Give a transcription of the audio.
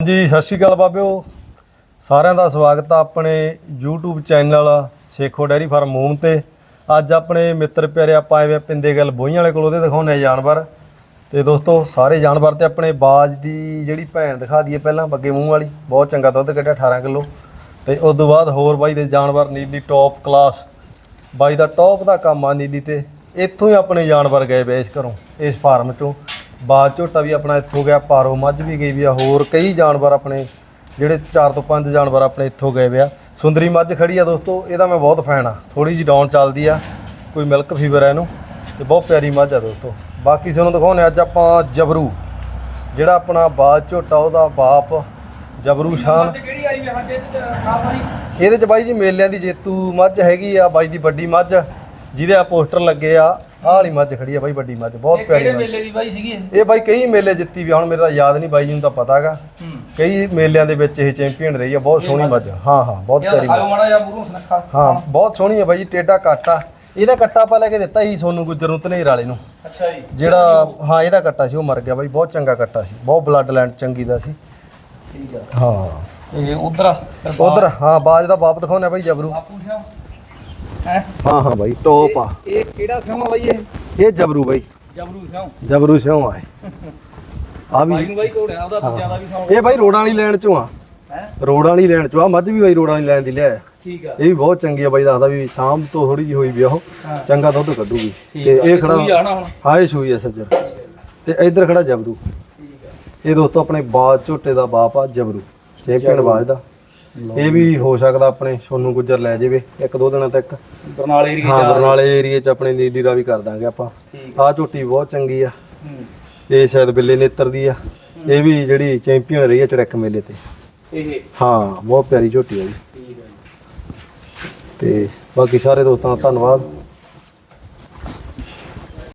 ਜੀ ਸਤਿ ਸ਼੍ਰੀ ਅਕਾਲ ਬਾਬਿਓ। ਸਾਰਿਆਂ ਦਾ ਸਵਾਗਤ ਆ ਆਪਣੇ YouTube channel Sekho dairy farm ਮੂਮ ਤੇ। ਅੱਜ ਆਪਣੇ ਮਿੱਤਰ ਪਿਆਰੇ ਆਪਾਂ ਆਏ ਪਿੰਦੇ ਗੱਲ ਬੋਈਆਂ ਵਾਲੇ ਕੋਲ, ਉਹਦੇ ਦਿਖਾਉਣੇ ਜਾਨਵਰ। ਤੇ ਦੋਸਤੋ, ਸਾਰੇ ਜਾਨਵਰ ਤੇ ਆਪਣੇ ਬਾਜ ਦੀ ਜਿਹੜੀ ਭੈਣ ਦਿਖਾ ਦਈਏ ਪਹਿਲਾਂ, ਬੱਗੇ ਮੂੰਹ ਵਾਲੀ, ਬਹੁਤ ਚੰਗਾ ਦੁੱਧ ਕੱਢਿਆ 18 ਕਿਲੋ। ਤੇ ਉਸ ਤੋਂ ਬਾਅਦ ਹੋਰ ਬਾਈ ਦੇ ਜਾਨਵਰ, ਨੀਲੀ ਟੌਪ ਕਲਾਸ ਬਾਈ ਦਾ ਟੌਪ ਦਾ ਕੰਮ ਆ ਨੀਲੀ ਤੇ। ਇੱਥੋਂ ਹੀ ਆਪਣੇ ਜਾਨਵਰ ਗਏ ਵੇ ਇਸ ਘਰੋਂ, ਇਸ ਫਾਰਮ ਚੋਂ। ਬਾਜ ਝੋਟਾ ਵੀ ਆਪਣਾ ਇੱਥੋਂ ਗਿਆ ਪਾਰੋ ਮੱਝ ਵੀ ਗਈ ਵੀ ਆ ਹੋਰ ਕਈ ਜਾਨਵਰ ਆਪਣੇ ਜਿਹੜੇ 4 ਤੋਂ 5 ਜਾਨਵਰ ਆਪਣੇ ਇੱਥੋਂ ਗਏ ਵੇ ਆ। ਸੁੰਦਰੀ ਮੱਝ ਖੜੀ ਆ ਦੋਸਤੋ ਇਹਦਾ ਮੈਂ ਬਹੁਤ ਫੈਨ ਆ। ਥੋੜੀ ਜਿਹੀ ਡਾਊਨ ਚੱਲਦੀ ਆ ਕੋਈ ਮਿਲਕ ਫੀਵਰ ਆ ਇਹਨੂੰ ਤੇ ਬਹੁਤ ਪਿਆਰੀ ਮੱਝ ਆ ਦੋਸਤੋ। ਬਾਕੀ ਤੁਹਾਨੂੰ ਦਿਖਾਉਣੇ ਅੱਜ ਆਪਾਂ ਜਬਰੂ ਜਿਹੜਾ ਆਪਣਾ ਬਾਜ ਝੋਟਾ ਉਹਦਾ ਬਾਪ ਜਬਰੂ ਸ਼ਾਨ। ਇਹਦੇ ਚ ਬਾਈ ਜੀ ਮੇਲਿਆਂ ਦੀ ਜੇਤੂ ਮੱਝ ਹੈਗੀ ਆ ਬਾਈ ਦੀ ਵੱਡੀ ਮੱਝ ਜਿਹਦੇ ਆ ਪੋਸਟਰ ਲੱਗੇ ਆ ਆਹ ਵਾਲੀ ਮੱਝ ਖੜੀ ਆ ਬਾਈ ਵੱਡੀ ਮੱਝ ਬਹੁਤ ਪਿਆਰੀ ਕਿਹੜੇ ਮੱਝ। ਮੇਲੇ ਦੀ ਬਾਈ ਸੀਗੀ ਇਹ? ਇਹ ਬਾਈ ਕਈ ਮੇਲੇ ਜਿੱਤੀ ਵੀ ਆ, ਹੁਣ ਮੇਰੇ ਤਾਂ ਯਾਦ ਨਹੀਂ ਬਾਈ ਜੀ ਨੂੰ ਤਾਂ ਪਤਾ ਹੈਗਾ ਹੂੰ। ਕਈ ਮੇਲਿਆਂ ਦੇ ਵਿੱਚ ਇਹ ਚੈਂਪੀਅਨ ਰਹੀ ਆ ਬਹੁਤ ਸੋਹਣੀ ਮੱਝ। ਹਾਂ ਹਾਂ ਬਹੁਤ ਯਾਰ ਪਿਆਰੀ ਮੱਝ। ਆਇਓ ਮਾੜਾ ਜਿਹਾ ਮੂੰਹੋਂ ਸੁਨੱਖਾ। ਹਾਂ ਬਹੁਤ ਸੋਹਣੀ ਆ ਬਾਈ ਜੀ ਟੇਡਾ ਕੱਟਾ। ਇਹਦਾ ਕੱਟਾ ਆਪਾਂ ਲੈ ਕੇ ਦਿੱਤਾ ਸੀ ਸੋਨੂ ਗੁੱਜਰ ਨੂੰ ਧਨੇਰ ਵਾਲੇ ਨੂੰ। ਅੱਛਾ ਜੀ। ਜਿਹੜਾ ਹਾਂ ਇਹਦਾ ਕੱਟਾ ਸੀ ਉਹ ਮਰ ਗਿਆ ਬਾਈ ਬਹੁਤ ਚੰਗਾ ਕੱਟਾ ਸੀ। ਬਹੁਤ ਬਲੱਡ ਲਾਈਨ ਚੰਗੀ ਦਾ ਸੀ। ਠੀਕ ਆ। ਹਾਂ। ਤੇ ਉਧਰ ਉਧਰ ਹਾਂ ਬਾਜ ਦਾ ਬਾਪ ਦਿਖਾਉਣਾ ਬਾਈ ਜਬਰੂ। ਆਪੂ ਸਿਆ ਹੈ। ਹਾਂ ਹਾਂ ਬਾਈ ਟੌਪ ਆ। ਇਹ ਕਿਹੜਾ ਸਿਆ ਬਾਈ ਇਹ? ਇਹ ਜਬਰੂ ਬਾਈ। ਜਬਰੂ ਸਿਆ ਜਬਰੂ ਸਿਉਂ ਆ ਬਾਈ ਵੀ ਨੂੰ ਬਾਈ ਕੋੜਿਆ ਉਹਦਾ ਤਾਂ ਜ਼ਿਆਦਾ ਵੀ ਸਿਆ ਇਹ ਬਾਈ ਰੋਡਾਂ ਵਾਲੀ ਲੈਣ ਚੋਂ ਆ। ਹੈ? ਰੋਡਾਂ ਵਾਲੀ ਲੈਣ ਚੋਂ ਆ ਮੱਝ ਵੀ ਬਾਈ ਰੋਡਾਂ ਵਾਲੀ ਲੈਣ ਦੀ ਲਿਆ ਠੀਕ ਆ। ਇਹ ਵੀ ਬਹੁਤ ਚੰਗੀ ਆ ਬਾਈ ਦੱਸਦਾ ਵੀ ਸ਼ਾਮ ਤੋਂ ਥੋੜੀ ਜਿਹੀ ਹੋਈ ਵੀ ਆ ਉਹ। ਹਾਂ। ਚੰਗਾ ਦੁੱਧ ਕੱਢੂਗੀ। ਠੀਕ ਤੇ ਆ ਇਹ ਖੜਾ ਸੂਈ ਆ ਨਾ ਹੁਣ। ਹਾਂ ਇਹ ਸੂਈ ਆ ਸੱਜਰ ਤੇ ਇੱਧਰ ਖੜਾ ਜਬਰੂ। ਠੀਕ ਆ। ਇਹ ਦੋਸਤੋ ਆਪਣੇ ਬਾਜ ਝੋਟੇ ਦਾ ਬਾਪ ਆ ਜਬਰੂ। ਚੈਂਪੀਅਨ ਬਾਜ ਦਾ ਇਹ ਵੀ ਹੋ ਸਕਦਾ ਆਪਣੇ ਸੋਨੂ ਗੁੱਜਰ ਲੈ ਜਾਵੇ ਇੱਕ ਦੋ ਦਿਨਾਂ ਤੱਕ। ਬਰਨਾਲੇ ਏਰੀਆ ਹਾਂ ਬਰਨਾਲੇ ਏਰੀਏ 'ਚ ਆਪਣੇ ਨੀਲੀ ਰਾਵੀ ਕਰ ਦਾਂਗੇ ਆਪਾਂ। ਆਹ ਝੋਟੀ ਬਹੁਤ ਚੰਗੀ ਆ। ਇਹ ਸ਼ਾਇਦ ਬਿੱਲੇ ਨੇਤਰ ਦੀ ਆ। ਇਹ ਵੀ ਜਿਹੜੀ ਚੈਂਪੀਅਨ ਰਹੀ ਆ ਚੜਕ ਮੇਲੇ ਤੇ। ਇਹ? ਹਾਂ ਬਹੁਤ ਪਿਆਰੀ ਝੋਟੀ ਆ ਜੀ। ਤੇ ਬਾਕੀ ਸਾਰੇ ਦੋਸਤਾਂ ਦਾ ਧੰਨਵਾਦ।